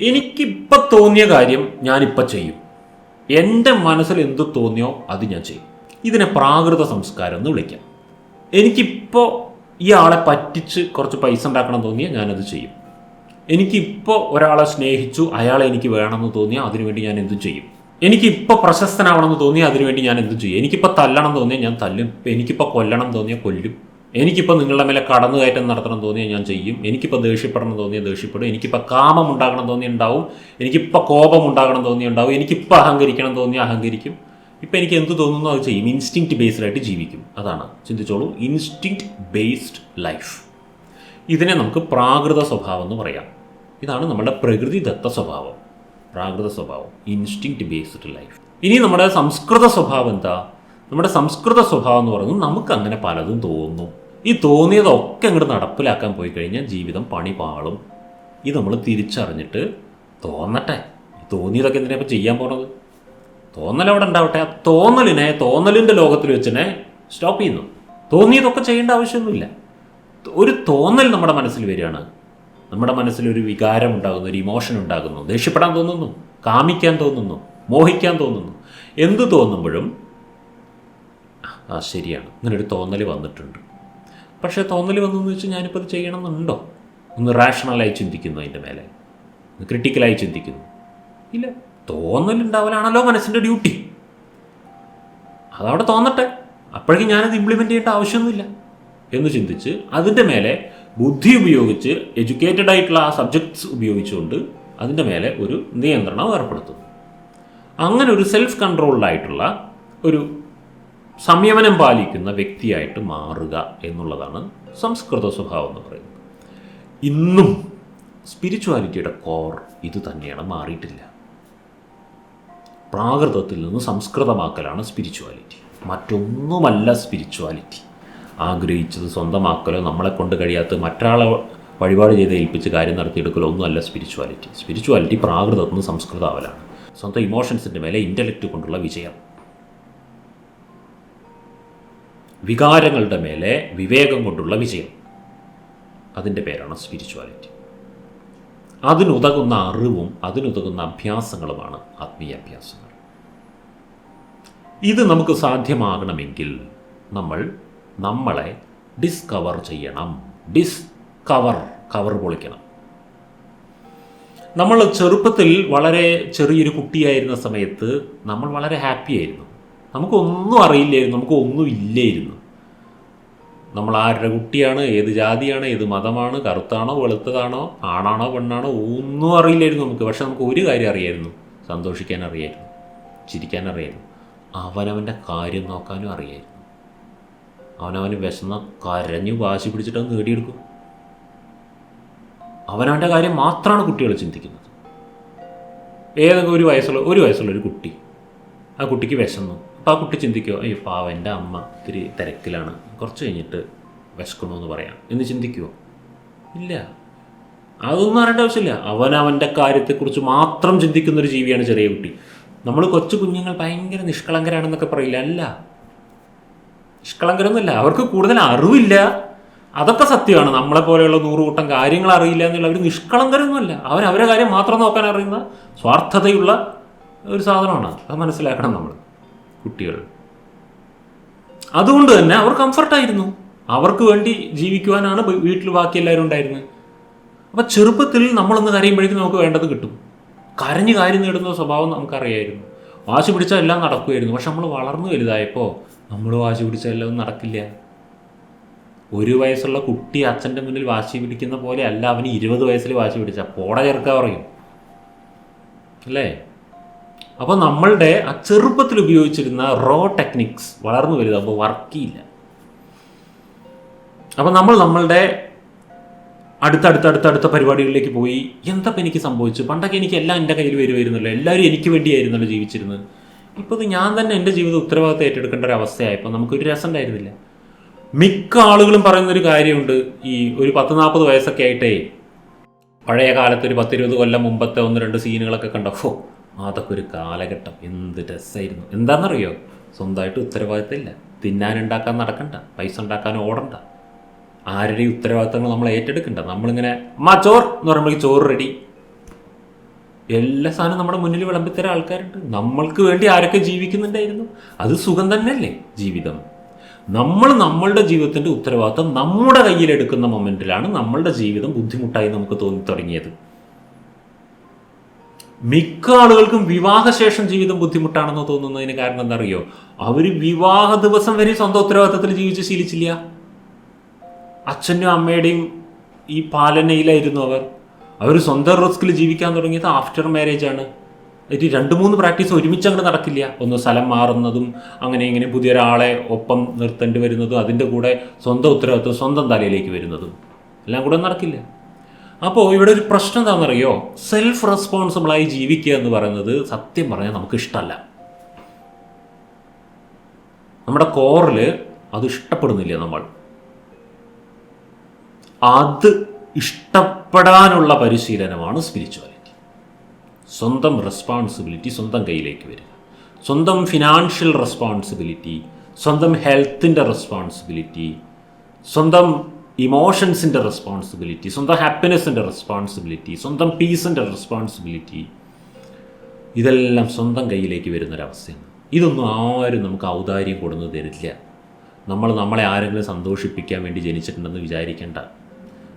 എനിക്കിപ്പോൾ തോന്നിയ കാര്യം ഞാനിപ്പോൾ ചെയ്യും. എന്റെ മനസ്സിൽ എന്ത് തോന്നിയോ അത് ഞാൻ ചെയ്യും. ഇതിനെ പ്രാകൃത സംസ്കാരം എന്ന് വിളിക്കാം. എനിക്കിപ്പോൾ ഈ ആളെ പറ്റിച്ച് കുറച്ച് പൈസ ഉണ്ടാക്കണം തോന്നിയാൽ ഞാനത് ചെയ്യും. എനിക്കിപ്പോൾ ഒരാളെ സ്നേഹിച്ചു അയാളെ എനിക്ക് വേണമെന്ന് തോന്നിയാൽ അതിനുവേണ്ടി ഞാൻ എന്തും ചെയ്യും. എനിക്കിപ്പോൾ പ്രശസ്തനാവണമെന്ന് തോന്നിയാൽ അതിനുവേണ്ടി ഞാൻ എന്തും ചെയ്യും. എനിക്കിപ്പോൾ തല്ലണം തോന്നിയാൽ ഞാൻ തല്ലും. എനിക്കിപ്പോൾ കൊല്ലണം തോന്നിയാൽ കൊല്ലും. എനിക്കിപ്പോൾ നിങ്ങളുടെ മേലെ കടന്നുകയറ്റം നടത്തണം തോന്നിയാൽ ഞാൻ ചെയ്യും. എനിക്കിപ്പോൾ ദേഷ്യപ്പെടണം തോന്നിയാൽ ദേഷ്യപ്പെടും. എനിക്കിപ്പോൾ കാമം ഉണ്ടാകണം തോന്നി ഉണ്ടാവും. എനിക്കിപ്പോൾ കോപം ഉണ്ടാകണം തോന്നി ഉണ്ടാവും. എനിക്കിപ്പോൾ അഹങ്കരിക്കണം തോന്നി അഹങ്കരിക്കും. ഇപ്പം എനിക്ക് എന്ത് തോന്നുന്നു അത് ചെയ്യും. ഇൻസ്റ്റിങ്ക്റ്റ് ബേസ്ഡ് ആയിട്ട് ജീവിക്കും. അതാണ്. ചിന്തിച്ചോളൂ. Instinct based life. ഇതിനെ നമുക്ക് പ്രാകൃത സ്വഭാവം എന്ന് പറയാം. ഇതാണ് നമ്മുടെ പ്രകൃതിദത്ത സ്വഭാവം. പ്രാകൃത സ്വഭാവം. Instinct based life. ഇനി നമ്മുടെ സംസ്കൃത സ്വഭാവം എന്താ? നമ്മുടെ സംസ്കൃത സ്വഭാവം എന്ന് പറയുന്നത് നമുക്ക് അങ്ങനെ പലതും തോന്നും. ഈ തോന്നിയതൊക്കെ അങ്ങോട്ട് നടപ്പിലാക്കാൻ പോയി കഴിഞ്ഞാൽ ജീവിതം പണി പാളും. ഇത് നമ്മൾ തിരിച്ചറിഞ്ഞിട്ട് തോന്നട്ടെ. തോന്നിയതൊക്കെ എന്തിനാ ഇപ്പം ചെയ്യാൻ പോണത്? തോന്നൽ അവിടെ ഉണ്ടാവട്ടെ. ആ തോന്നലിനെ തോന്നലിന്റെ ലോകത്തിൽ വെച്ചിനെ സ്റ്റോപ്പ് ചെയ്യുന്നു. തോന്നിയതൊക്കെ ചെയ്യേണ്ട ആവശ്യമൊന്നുമില്ല. ഒരു തോന്നൽ നമ്മുടെ മനസ്സിൽ വരികയാണ്. നമ്മുടെ മനസ്സിൽ ഒരു വികാരം ഉണ്ടാകുന്നു ഒരു ഇമോഷൻ ഉണ്ടാകുന്നു. ദേഷ്യപ്പെടാൻ തോന്നുന്നു കാമിക്കാൻ തോന്നുന്നു മോഹിക്കാൻ തോന്നുന്നു. എന്ത് തോന്നുമ്പോഴും ആ ശരിയാണ്. ഇങ്ങനൊരു തോന്നൽ വന്നിട്ടുണ്ട്. പക്ഷേ തോന്നൽ വന്നതെന്ന് വെച്ചാൽ ഞാനിപ്പോൾ അത് ചെയ്യണമെന്നുണ്ടോ? ഒന്ന് റാഷണലായി ചിന്തിക്കുന്നു അതിന്റെ മേലെ. ഒന്ന് ക്രിട്ടിക്കലായി ചിന്തിക്കുന്നു. ഇല്ല തോന്നലുണ്ടാവലാണല്ലോ മനസ്സിന്റെ ഡ്യൂട്ടി അതവിടെ തോന്നട്ടെ. അപ്പോഴേക്കും ഞാനത് ഇംപ്ലിമെന്റ് ചെയ്യേണ്ട ആവശ്യമൊന്നുമില്ല എന്ന് ചിന്തിച്ച് അതിന്റെ മേലെ ബുദ്ധി ഉപയോഗിച്ച് എഡ്യൂക്കേറ്റഡ് ആയിട്ടുള്ള ആ സബ്ജക്ട്സ് ഉപയോഗിച്ചുകൊണ്ട് അതിന്റെ മേലെ ഒരു നിയന്ത്രണം ഏർപ്പെടുത്തുന്നു. അങ്ങനെ ഒരു സെൽഫ് കൺട്രോൾഡായിട്ടുള്ള ഒരു സംയമനം പാലിക്കുന്ന വ്യക്തിയായിട്ട് മാറുക എന്നുള്ളതാണ് സംസ്കൃത സ്വഭാവം എന്ന് പറയുന്നത്. ഇന്നും സ്പിരിച്വാലിറ്റിയുടെ കോർ ഇത് തന്നെയാണ് മാറിയിട്ടില്ല. പ്രാകൃതത്തിൽ നിന്ന് സംസ്കൃതമാക്കലാണ് സ്പിരിച്വാലിറ്റി മറ്റൊന്നുമല്ല സ്പിരിച്വാലിറ്റി ആഗ്രഹിച്ചത് സ്വന്തമാക്കലോ നമ്മളെ കൊണ്ട് കഴിയാത്ത മറ്റൊരാളെ വഴിപാട് ചെയ്ത് ഏൽപ്പിച്ച് കാര്യം നടത്തിയെടുക്കലോ ഒന്നുമല്ല സ്പിരിച്വാലിറ്റി സ്പിരിച്വാലിറ്റി പ്രാകൃതത്തിൽ നിന്ന് സംസ്കൃതാവലാണ്. സ്വന്തം ഇമോഷൻസിന്റെ മേലെ ഇന്റലക്റ്റ് കൊണ്ടുള്ള വിജയം. വികാരങ്ങളുടെ മേലെ വിവേകം കൊണ്ടുള്ള വിജയം. അതിന്റെ പേരാണ് സ്പിരിച്വാലിറ്റി അതിനുതകുന്ന അറിവും അതിനുതകുന്ന അഭ്യാസങ്ങളുമാണ് ആത്മീയ അഭ്യാസങ്ങൾ. ഇത് നമുക്ക് സാധ്യമാകണമെങ്കിൽ നമ്മൾ നമ്മളെ ഡിസ്കവർ ചെയ്യണം. ഡിസ്കവർ കവർ പൊളിക്കണം. നമ്മൾ ചെറുപ്പത്തിൽ വളരെ ചെറിയൊരു കുട്ടിയായിരുന്ന സമയത്ത് നമ്മൾ വളരെ ഹാപ്പി ആയിരുന്നു. നമുക്കൊന്നും അറിയില്ലായിരുന്നു നമുക്കൊന്നും ഇല്ലായിരുന്നു. നമ്മൾ ആരുടെ കുട്ടിയാണ് ഏത് ജാതിയാണ് ഏത് മതമാണ് കറുത്താണോ വെളുത്തതാണോ ആണാണോ പെണ്ണാണോ ഒന്നും അറിയില്ലായിരുന്നു നമുക്ക്. പക്ഷെ നമുക്ക് ഒരു കാര്യം അറിയായിരുന്നു. സന്തോഷിക്കാൻ അറിയായിരുന്നു. ചിരിക്കാൻ അറിയായിരുന്നു. അവനവന്റെ കാര്യം നോക്കാനും അറിയായിരുന്നു. അവനവന് വിശന്ന കരഞ്ഞു വാശി പിടിച്ചിട്ട് അത് നേടിയെടുക്കും. അവനവന്റെ കാര്യം മാത്രമാണ് കുട്ടികൾ ചിന്തിക്കുന്നത്. ഏതെങ്കിലും ഒരു വയസ്സുള്ള ഒരു വയസ്സുള്ള ഒരു കുട്ടി ആ കുട്ടിക്ക് വിശന്നു. ആ കുട്ടി ചിന്തിക്കുമോ ഈ പാവ എന്റെ അമ്മ ഇത്തിരി തിരക്കിലാണ്. കുറച്ച് കഴിഞ്ഞിട്ട് വിശക്കണമെന്ന് പറയാം. എന്ന് ചിന്തിക്കുമോ ഇല്ല. അതൊന്നും അറിയേണ്ട ആവശ്യമില്ല. അവൻ അവന്റെ കാര്യത്തെക്കുറിച്ച് മാത്രം ചിന്തിക്കുന്ന ഒരു ജീവിയാണ് ചെറിയ കുട്ടി. നമ്മൾ കൊച്ചു കുഞ്ഞുങ്ങൾ ഭയങ്കര നിഷ്കളങ്കരാണെന്നൊക്കെ പറയില്ല? അല്ല. നിഷ്കളങ്കരൊന്നുമല്ല. അവർക്ക് കൂടുതൽ അറിവില്ല. അതൊക്കെ സത്യമാണ്. നമ്മളെ പോലെയുള്ള നൂറുകൂട്ടം കാര്യങ്ങൾ അറിയില്ല എന്നുള്ള ഒരു നിഷ്കളങ്കരൊന്നുമല്ല. അവർ അവരെ കാര്യം മാത്രം നോക്കാൻ അറിയുന്ന സ്വാർത്ഥതയുള്ള ഒരു സാധനമാണ്. അത് മനസ്സിലാക്കണം നമ്മൾ. കുട്ടികൾ. അതുകൊണ്ട് തന്നെ അവർ കംഫർട്ടായിരുന്നു. അവർക്ക് വേണ്ടി ജീവിക്കുവാനാണ് വീട്ടിൽ ബാക്കി എല്ലാവരും ഉണ്ടായിരുന്നത്. അപ്പോൾ ചെറുപ്പത്തിൽ നമ്മളൊന്ന് കരയുമ്പോഴേക്കും നമുക്ക് വേണ്ടത് കിട്ടും. കരഞ്ഞു കാര്യം നേടുന്ന സ്വഭാവം നമുക്കറിയായിരുന്നു. വാശി പിടിച്ചാൽ എല്ലാം നടക്കുമായിരുന്നു. പക്ഷെ നമ്മൾ വളർന്നു വലുതായപ്പോൾ നമ്മൾ വാശി പിടിച്ചാൽ എല്ലാം നടക്കില്ല. ഒരു വയസ്സുള്ള കുട്ടി അച്ഛന്റെ മുന്നിൽ വാശി പിടിക്കുന്ന പോലെ അല്ല അവന് ഇരുപത് വയസ്സിൽ വാശി പിടിച്ച പോട ചേർക്കാൻ പറയും. അല്ലേ? അപ്പോൾ നമ്മളുടെ ആ ചെറുപ്പത്തിൽ ഉപയോഗിച്ചിരുന്ന റോ ടെക്നിക്സ് വളർന്നു വലുതാകുമ്പോൾ വർക്കിയില്ല അപ്പോൾ നമ്മൾ നമ്മളുടെ അടുത്തടുത്തടുത്തടുത്ത പരിപാടികളിലേക്ക് പോയി എന്താ ഇപ്പം എനിക്ക് സംഭവിച്ചു പണ്ടൊക്കെ എനിക്ക് എല്ലാം എന്റെ കയ്യിൽ വരുമായിരുന്നല്ലോ എല്ലാവരും എനിക്ക് വേണ്ടിയായിരുന്നല്ലോ ജീവിച്ചിരുന്നത്. ഇപ്പോൾ ഞാൻ തന്നെ എന്റെ ജീവിതം ഉത്തരവാദിത്തം ഏറ്റെടുക്കേണ്ട ഒരു അവസ്ഥയായപ്പോൾ നമുക്കൊരു രസം ഉണ്ടായിരുന്നില്ല. മിക്ക ആളുകളും പറയുന്നൊരു കാര്യമുണ്ട് ഈ ഒരു പത്ത് നാൽപ്പത് വയസ്സൊക്കെ ആയിട്ടേ പഴയ കാലത്ത് ഒരു പത്തിരുപത് കൊല്ലം മുമ്പത്തെ ഒന്ന് രണ്ട് സീനുകളൊക്കെ കണ്ടപ്പോൾ അതൊക്കെ ഒരു കാലഘട്ടം. എന്ത് രസമായിരുന്നു എന്താണെന്നറിയോ സ്വന്തമായിട്ട് ഉത്തരവാദിത്തമില്ല. തിന്നാനുണ്ടാക്കാൻ നടക്കണ്ട. പൈസ ഉണ്ടാക്കാൻ ഓടണ്ട. ആരുടെയും ഉത്തരവാദിത്തങ്ങൾ നമ്മൾ ഏറ്റെടുക്കണ്ട. നമ്മളിങ്ങനെ അമ്മ ചോർ എന്ന് പറയുമ്പോഴേക്ക് ചോറ് റെഡി എല്ലാ സാധനവും നമ്മുടെ മുന്നിൽ വിളമ്പിത്തരാൻ ആൾക്കാരുണ്ട്. നമ്മൾക്ക് വേണ്ടി ആരൊക്കെ ജീവിക്കുന്നുണ്ടായിരുന്നു? അത് സുഖം തന്നെയല്ലേ ജീവിതം. നമ്മൾ നമ്മളുടെ ജീവിതത്തിന്റെ ഉത്തരവാദിത്വം നമ്മുടെ കയ്യിലെടുക്കുന്ന മൊമെന്റിലാണ് നമ്മളുടെ ജീവിതം ബുദ്ധിമുട്ടായി നമുക്ക് തോന്നി തുടങ്ങിയത്. മിക്ക ആളുകൾക്കും വിവാഹശേഷം ജീവിതം ബുദ്ധിമുട്ടാണെന്ന് തോന്നുന്നതിന് കാരണം എന്താ അറിയോ അവർ വിവാഹ ദിവസം വരെ സ്വന്തം ഉത്തരവാദിത്തത്തിൽ ജീവിച്ച് ശീലിച്ചില്ല. അച്ഛനും അമ്മയുടെയും ഈ പാലനയിലായിരുന്നു അവർ. അവർ സ്വന്തം റിസ്കിൽ ജീവിക്കാൻ തുടങ്ങിയത് ആഫ്റ്റർ മാരേജ് ആണ്. ഇത് രണ്ട് മൂന്ന് പ്രാക്ടീസ് ഒരുമിച്ച് അങ്ങോട്ട് നടക്കില്ല. ഒന്ന് സ്ഥലം മാറുന്നതും അങ്ങനെ ഇങ്ങനെ പുതിയൊരാളെ ഒപ്പം നിർത്തേണ്ടി വരുന്നതും അതിന്റെ കൂടെ സ്വന്തം ഉത്തരവാദിത്വം സ്വന്തം തലയിലേക്ക് വരുന്നതും. എല്ലാം കൂടെ നടക്കില്ല. അപ്പോൾ ഇവിടെ ഒരു പ്രശ്നം എന്താണെന്നറിയോ? സെൽഫ് റെസ്പോൺസിബിളായി ജീവിക്കുക എന്ന് പറയുന്നത് സത്യം പറഞ്ഞാൽ നമുക്ക് ഇഷ്ടമല്ല. നമ്മുടെ കോറിൽ അത് ഇഷ്ടപ്പെടുന്നില്ല നമ്മൾ. അത് ഇഷ്ടപ്പെടാനുള്ള പരിശീലനമാണ് സ്പിരിച്വാലിറ്റി സ്വന്തം റെസ്പോൺസിബിലിറ്റി സ്വന്തം കയ്യിലേക്ക് വരിക. സ്വന്തം ഫിനാൻഷ്യൽ റെസ്പോൺസിബിലിറ്റി സ്വന്തം ഹെൽത്തിന്റെ റെസ്പോൺസിബിലിറ്റി സ്വന്തം ഇമോഷൻസിന്റെ റെസ്പോൺസിബിലിറ്റി സ്വന്തം ഹാപ്പിനെസ്സിന്റെ റെസ്പോൺസിബിലിറ്റി സ്വന്തം പീസിന്റെ റെസ്പോൺസിബിലിറ്റി ഇതെല്ലാം സ്വന്തം കയ്യിലേക്ക് വരുന്നൊരവസ്ഥയാണ്. ഇതൊന്നും ആരും നമുക്ക് ഔദാര്യം കൊടുന്നു തരില്ല. നമ്മൾ നമ്മളെ ആരെങ്കിലും സന്തോഷിപ്പിക്കാൻ വേണ്ടി ജനിച്ചിട്ടുണ്ടെന്ന് വിചാരിക്കേണ്ട.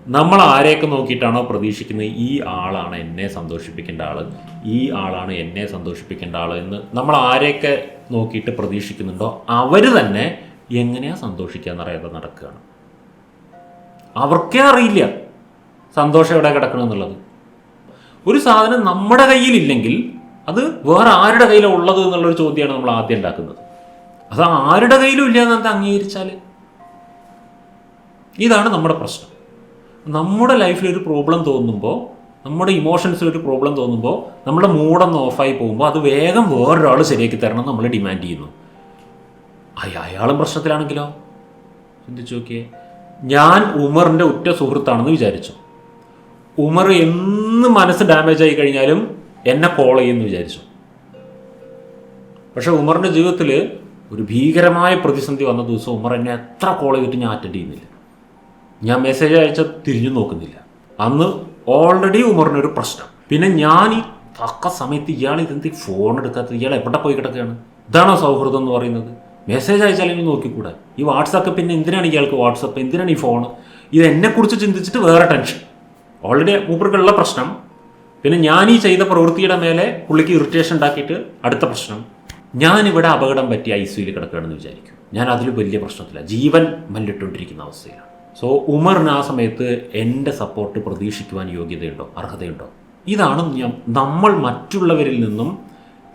നമ്മൾ ആരെയൊക്കെ നോക്കിയിട്ടാണോ പ്രതീക്ഷിക്കുന്നത്? ഈ ആളാണ് എന്നെ സന്തോഷിപ്പിക്കേണ്ട ആൾ ഈ ആളാണ് എന്നെ സന്തോഷിപ്പിക്കേണ്ട ആൾ എന്ന് നമ്മൾ ആരെയൊക്കെ നോക്കിയിട്ട് പ്രതീക്ഷിക്കുന്നുണ്ടോ? അവർ തന്നെ എങ്ങനെയാണ് സന്തോഷിക്കുക എന്നറിയാതെ നടക്കുകയാണ്. അവർക്കേ അറിയില്ല സന്തോഷം എവിടെ കിടക്കണം എന്നുള്ളത്. ഒരു സാധനം നമ്മുടെ കയ്യിലില്ലെങ്കിൽ അത് വേറെ ആരുടെ കയ്യിലാണ് ഉള്ളത് എന്നുള്ളൊരു ചോദ്യമാണ് നമ്മൾ ആദ്യം ഉണ്ടാക്കുന്നത്. അത് ആരുടെ കയ്യിലും ഇല്ല എന്ന് അംഗീകരിച്ചാൽ ഇതാണ് നമ്മുടെ പ്രശ്നം. നമ്മുടെ ലൈഫിൽ ഒരു പ്രോബ്ലം തോന്നുമ്പോൾ നമ്മുടെ ഇമോഷൻസിൽ ഒരു പ്രോബ്ലം തോന്നുമ്പോൾ നമ്മുടെ മൂടൊന്ന് ഓഫായി പോകുമ്പോൾ അത് വേഗം വേറൊരാൾ ശരിയാക്കി തരണം നമ്മൾ ഡിമാൻഡ് ചെയ്യുന്നു. അയ- അയാളും പ്രശ്നത്തിലാണെങ്കിലോ? ചിന്തിച്ചു നോക്കിയേ. ഞാൻ ഉമറിന്റെ ഉറ്റ സുഹൃത്താണെന്ന് വിചാരിച്ചു. ഉമർ എന്ന് മനസ്സ് ഡാമേജ് ആയി കഴിഞ്ഞാലും എന്നെ കോൾ ചെയ്യുമെന്ന് വിചാരിച്ചു. പക്ഷെ ഉമറിന്റെ ജീവിതത്തിൽ ഒരു ഭീകരമായ പ്രതിസന്ധി വന്ന ദിവസം ഉമർ എന്നെ എത്ര കോൾ ചെയ്തിട്ട് ഞാൻ അറ്റൻഡ് ചെയ്യുന്നില്ല. ഞാൻ മെസ്സേജ് അയച്ച തിരിഞ്ഞു നോക്കുന്നില്ല. അന്ന് ഓൾറെഡി ഉമറിനൊരു പ്രശ്നം. പിന്നെ ഞാൻ ഈ തക്ക സമയത്ത് ഇയാൾ ഇതെന്ത് ഫോൺ എടുക്കാത്തത്? ഇയാൾ എവിടെ പോയി കിടക്കുകയാണ്? ഇതാണോ സൗഹൃദം എന്ന് പറയുന്നത്? മെസ്സേജ് അയച്ചാലും നോക്കിക്കൂടെ? ഈ വാട്സപ്പ് പിന്നെ എന്തിനാണ് ഇയാൾക്ക് വാട്സപ്പ് എന്തിനാണ് ഈ ഫോൺ ഇത് എന്നെക്കുറിച്ച് ചിന്തിച്ചിട്ട് വേറെ ടെൻഷൻ ഓൾറെഡി മൂപ്പർക്കുള്ള പ്രശ്നം. പിന്നെ ഞാൻ ഈ ചെയ്ത പ്രവൃത്തിയുടെ മേലെ പുള്ളിക്ക് ഇറിറ്റേഷൻ ഉണ്ടാക്കിയിട്ട് അടുത്ത പ്രശ്നം. ഞാനിവിടെ അപകടം പറ്റി ഐ സിയിൽ കിടക്കുകയാണെന്ന് വിചാരിക്കും. ഞാൻ അതിൽ വലിയ പ്രശ്നത്തില്ല ജീവൻ മല്ലിട്ടുകൊണ്ടിരിക്കുന്ന അവസ്ഥയാണ് സോ ഉമറിന് ആ സമയത്ത് എന്റെ സപ്പോർട്ട് പ്രതീക്ഷിക്കുവാൻ യോഗ്യതയുണ്ടോ? അർഹതയുണ്ടോ? ഇതാണ് നമ്മൾ മറ്റുള്ളവരിൽ നിന്നും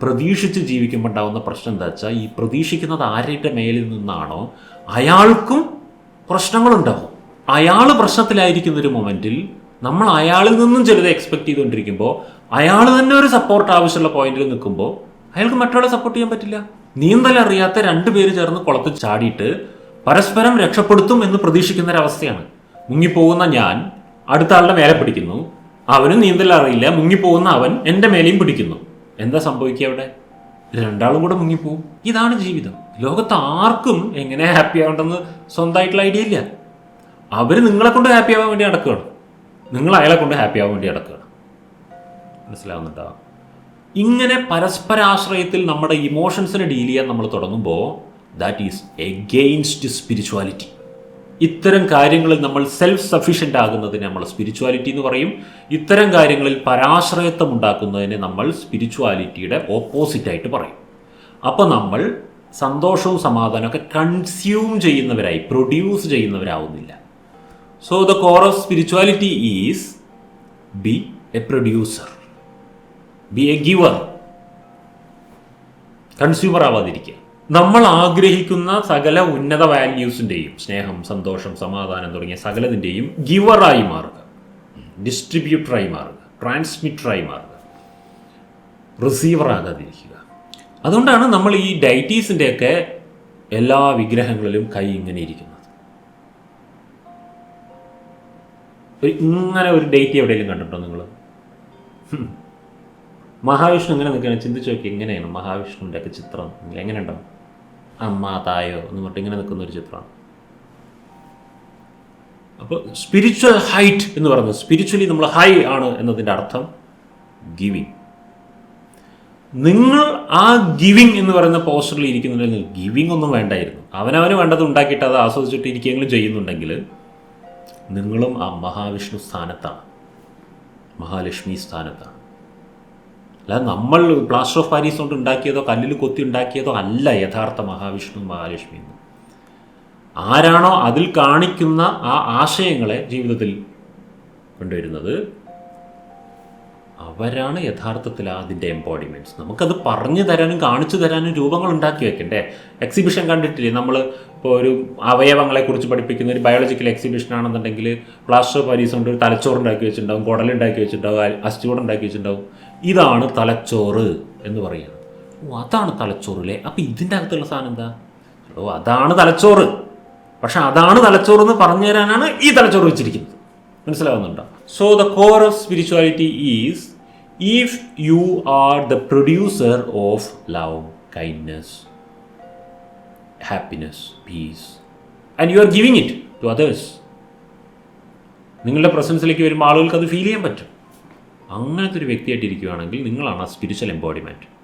പ്രതീക്ഷിച്ച് ജീവിക്കുമ്പോൾ ഉണ്ടാകുന്ന പ്രശ്നം എന്താ വെച്ചാൽ ഈ പ്രതീക്ഷിക്കുന്നത് ആരുടെ മേലിൽ നിന്നാണോ അയാൾക്കും പ്രശ്നങ്ങളുണ്ടാവും. അയാൾ പ്രശ്നത്തിലായിരിക്കുന്ന ഒരു മൊമെന്റിൽ നമ്മൾ അയാളിൽ നിന്നും ചിലത് എക്സ്പെക്ട് ചെയ്തുകൊണ്ടിരിക്കുമ്പോൾ അയാൾ തന്നെ ഒരു സപ്പോർട്ട് ആവശ്യമുള്ള പോയിന്റിൽ നിൽക്കുമ്പോൾ അയാൾക്ക് മറ്റൊരാളെ സപ്പോർട്ട് ചെയ്യാൻ പറ്റില്ല. നീന്തൽ അറിയാത്ത രണ്ട് പേര് ചേർന്ന് കുളത്തിൽ ചാടിയിട്ട് പരസ്പരം രക്ഷപ്പെടുത്തും എന്ന് പ്രതീക്ഷിക്കുന്ന ഒരവസ്ഥയാണ് മുങ്ങിപ്പോകുന്ന ഞാൻ അടുത്ത ആളുടെ മേലെ പിടിക്കുന്നു. അവനും നീന്തൽ അറിയില്ല. മുങ്ങിപ്പോകുന്ന അവൻ എന്റെ മേലെയും പിടിക്കുന്നു. എന്താ സംഭവിക്കുക അവിടെ? രണ്ടാളും കൂടെ മുങ്ങിപ്പോവും. ഇതാണ് ജീവിതം. ലോകത്ത് ആർക്കും എങ്ങനെ ഹാപ്പി ആവേണ്ടെന്ന് സ്വന്തമായിട്ടുള്ള ഐഡിയ ഇല്ല. അവർ നിങ്ങളെ കൊണ്ട് ഹാപ്പി ആവാൻ വേണ്ടി നടക്കുകയാണ്. നിങ്ങൾ അയാളെ കൊണ്ട് ഹാപ്പി ആവാൻ വേണ്ടി നടക്കുകയാണ്. മനസ്സിലാവുന്നുണ്ടോ? ഇങ്ങനെ പരസ്പരാശ്രയത്തിൽ നമ്മുടെ ഇമോഷൻസിനെ ഡീൽ ചെയ്യാൻ നമ്മൾ തുടങ്ങുമ്പോൾ ദാറ്റ് ഈസ് എഗെയിൻസ്റ്റ് സ്പിരിച്വാലിറ്റി ഇത്തരം കാര്യങ്ങളിൽ നമ്മൾ സെൽഫ് സഫീഷ്യന്റ് ആകുന്നതിനെ നമ്മൾ സ്പിരിച്വാലിറ്റി എന്ന് പറയും. ഇത്തരം കാര്യങ്ങളിൽ പരാശ്രയത്വം ഉണ്ടാക്കുന്നതിനെ നമ്മൾ സ്പിരിച്വാലിറ്റിയുടെ ഓപ്പോസിറ്റായിട്ട് പറയും. അപ്പോൾ നമ്മൾ സന്തോഷവും സമാധാനമൊക്കെ കൺസ്യൂം ചെയ്യുന്നവരായി produce ചെയ്യുന്നവരാവുന്നില്ല. So the core of spirituality is be a producer be a giver consumer ആവാതിരിക്കുക. നമ്മൾ ആഗ്രഹിക്കുന്ന സകല ഉന്നത വാല്യൂസിന്റെയും സ്നേഹം സന്തോഷം സമാധാനം തുടങ്ങിയ സകലതിന്റെയും ഗിവറായി മാറുക. ഡിസ്ട്രിബ്യൂട്ടറായി മാറുക. ട്രാൻസ്മിറ്ററായി മാറുക. റിസീവർ ആകാതിരിക്കുക അതുകൊണ്ടാണ് നമ്മൾ ഈ ഡൈറ്റീസിന്റെയൊക്കെ എല്ലാ വിഗ്രഹങ്ങളിലും കൈ ഇങ്ങനെ ഇരിക്കുന്നത്. ഇങ്ങനെ ഒരു ഡേറ്റ് എവിടെയെങ്കിലും കണ്ടിട്ടോ നിങ്ങൾ? മഹാവിഷ്ണു ഇങ്ങനെ നിൽക്കുകയാണ്. ചിന്തിച്ചു നോക്കി എങ്ങനെയാണ് മഹാവിഷ്ണുവിന്റെ ഒക്കെ ചിത്രം. എങ്ങനെ ഉണ്ടാവും അമ്മ തായോ എന്ന് പറഞ്ഞിട്ട് ഇങ്ങനെ നിൽക്കുന്ന ഒരു ചിത്രമാണ്. അപ്പോൾ സ്പിരിച്വൽ ഹൈറ്റ് എന്ന് പറയുന്നത് സ്പിരിച്വലി നമ്മൾ ഹൈ ആണ് എന്നതിന്റെ അർത്ഥം ഗിവിങ് നിങ്ങൾ ആ ഗിവിങ് എന്ന് പറയുന്ന പോസ്റ്ററിൽ ഇരിക്കുന്നുണ്ടെങ്കിൽ ഗിവിങ് ഒന്നും വേണ്ടായിരുന്നു. അവനവന് വേണ്ടത് ഉണ്ടാക്കിയിട്ട് അത് ആസ്വദിച്ചിട്ട് ഇരിക്കുകയെങ്കിലും ചെയ്യുന്നുണ്ടെങ്കിൽ നിങ്ങളും ആ മഹാവിഷ്ണു സ്ഥാനത്താണ്. മഹാലക്ഷ്മി സ്ഥാനത്താണ്. അല്ലാതെ നമ്മൾ പ്ലാസ്റ്റർ ഓഫ് പാരീസ് കൊണ്ട് ഉണ്ടാക്കിയതോ കല്ലിൽ കൊത്തി ഉണ്ടാക്കിയതോ അല്ല യഥാർത്ഥ മഹാവിഷ്ണു മഹാലക്ഷ്മി എന്ന്. ആരാണോ അതിൽ കാണിക്കുന്ന ആ ആശയങ്ങളെ ജീവിതത്തിൽ കൊണ്ടുവരുന്നത്? അവരാണ് യഥാർത്ഥത്തിൽ അതിന്റെ എംബോഡിമെന്റ്സ് നമുക്കത് പറഞ്ഞു തരാനും കാണിച്ചു തരാനും രൂപങ്ങൾ ഉണ്ടാക്കി വെക്കണ്ടേ? എക്സിബിഷൻ കണ്ടിട്ടില്ലേ നമ്മൾ ഇപ്പോൾ ഒരു അവയവങ്ങളെക്കുറിച്ച് പഠിപ്പിക്കുന്ന ഒരു ബയോളജിക്കൽ എക്സിബിഷൻ ആണെന്നുണ്ടെങ്കിൽ പ്ലാസ്റ്റർ പരീസ് കൊണ്ട് ഒരു തലച്ചോറ് ഉണ്ടാക്കി വെച്ചിട്ടുണ്ടാവും കുടലുണ്ടാക്കി വെച്ചിട്ടുണ്ടാവും അ- അസ്ഥികൂടം ഉണ്ടാക്കി വെച്ചിട്ടുണ്ടാവും. ഇതാണ് തലച്ചോറ് എന്ന് പറയുന്നത് ഓ അതാണ് തലച്ചോറ് അല്ലേ? അപ്പം ഇതിന്റെ അകത്തുള്ള സാധനം എന്താ? ഓ അതാണ് തലച്ചോറ്. പക്ഷെ അതാണ് തലച്ചോറ് എന്ന് പറഞ്ഞു തരാനാണ് ഈ തലച്ചോറ് വെച്ചിരിക്കുന്നത്. മനസ്സിലാവുന്നുണ്ടോ? So the core of spirituality is if you are the producer of love kindness happiness peace and you are giving it to others നിങ്ങളുടെ പ്രസൻസിലേക്ക് വരുമ്പോൾ ആളുകൾക്ക് അത് ഫീൽ ചെയ്യാൻ പറ്റും. അങ്ങനത്തെ ഒരു വ്യക്തിയായിട്ട് ഇരിക്കുകയാണെങ്കിൽ നിങ്ങളാണ് ആ സ്പിരിച്വൽ എംബോഡിമെന്റ്